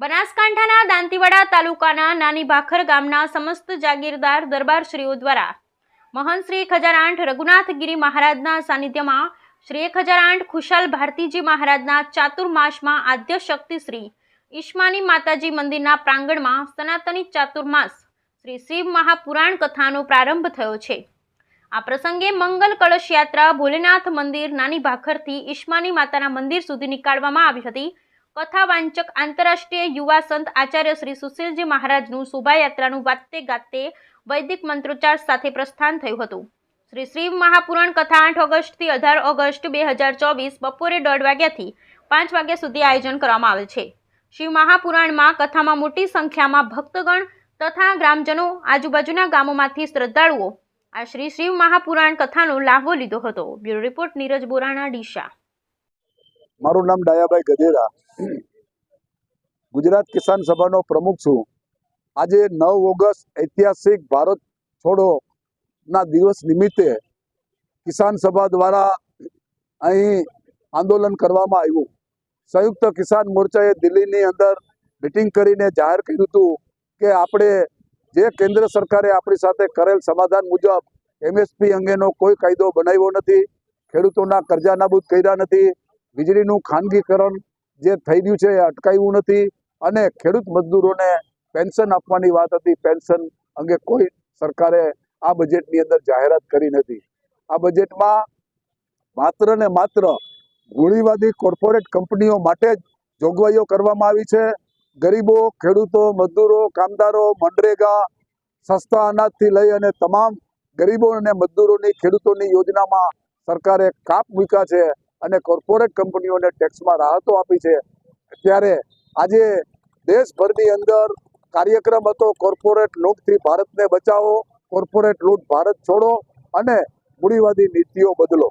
બનાસકાંઠાના દાંતીવાડા તાલુકાના નાની ભાખર ગામના સમસ્ત જાગીરદાર દરબારશ્રીઓ દ્વારા મહંત શ્રી એક હજાર આઠ રઘુનાથગીરી મહારાજના સાનિધ્યમાં શ્રી એક હજાર આઠ ખુશાલ ભારતીજી મહારાજના ચાતુર્માસમાં આદ્ય શક્તિ શ્રી ઈશ્માની માતાજી મંદિરના પ્રાંગણમાં સનાતની ચાતુર્માસ શ્રી શિવ મહાપુરાણ કથાનો પ્રારંભ થયો છે. આ પ્રસંગે મંગલ કળશ યાત્રા ભોલેનાથ મંદિર નાની ભાખરથી ઈશ્માની માતાના મંદિર સુધી નીકાળવામાં આવી હતી. કથા વાંચક આંતરરાષ્ટ્રીય યુવા સંત આચાર્ય શ્રી સુશીલજી મહારાજનું શોભાયાત્રાનું વાતે ગાતે વૈદિક મંત્રોચ્ચાર સાથે પ્રસ્થાન થયું હતું. શ્રી શ્રી મહાપુરાણ કથા આઠ ઓગસ્ટથી અઢાર ઓગસ્ટ બે હજાર ચોવીસ બપોરે દોઢ વાગ્યાથી પાંચ વાગ્યા સુધી આયોજન કરવામાં આવેલ છે. શિવ મહાપુરાણમાં કથામાં મોટી સંખ્યામાં ભક્તગણ તથા ગ્રામજનો આજુબાજુના ગામોમાંથી શ્રદ્ધાળુઓ આ શ્રી શિવ મહાપુરાણ કથાનો લાભો લીધો હતો. બ્યુરો રિપોર્ટ નીરજ બોરાણા ડીશા મારું નામ ડાયાભાઈ ગજેરા ગુજરાત કિસાન સભાનો પ્રમુખ છું. આજે નવ ઓગસ્ટ ઐતિહાસિક ભારત છોડોના દિવસ નિમિત્તે કિસાન સભા દ્વારા અહીં આંદોલન કરવામાં આવ્યું. સંયુક્ત કિસાન મોરચાએ દિલ્હીની અંદર મિટિંગ કરીને જાહેર કર્યું હતું કે આપણે જે કેન્દ્ર સરકારે આપણી સાથે કરેલ સમાધાન મુજબ એમએસપી અંગેનો કોઈ કાયદો બનાવ્યો નથી, ખેડૂતોના કરજા નાબૂદ કર્યા નથી વીજળીનું ખાનગીકરણ જે થઈ ગયું છે એ અટકાવ્યું નથી અને ખેડૂત મજદૂરોને પેન્શન આપવાની વાત હતી. પેન્શન અંગે કોઈ સરકારે આ બજેટની અંદર જાહેરાત કરી નથી. આ બજેટમાં માત્ર ને માત્ર ગોળીવાદી કોર્પોરેટ કંપનીઓ માટે જ જોગવાઈઓ કરવામાં આવી છે. ગરીબો, ખેડૂતો, મજદૂરો, કામદારો, મનરેગા, સસ્તા અનાજથી લઈ અને તમામ ગરીબો અને મજદૂરોની ખેડૂતોની યોજનામાં સરકારે કાપ મૂક્યા છે. અને કોર્પોરેટ કંપનીઓને ટેક્સમાં રાહતો આપી છે. ત્યારે આજે દેશભરની અંદર કાર્યક્રમ હતો કોર્પોરેટ લૂંટથી ભારતને બચાવો કોર્પોરેટ લૂંટ ભારત છોડો અને મૂડીવાદી નીતિઓ બદલો.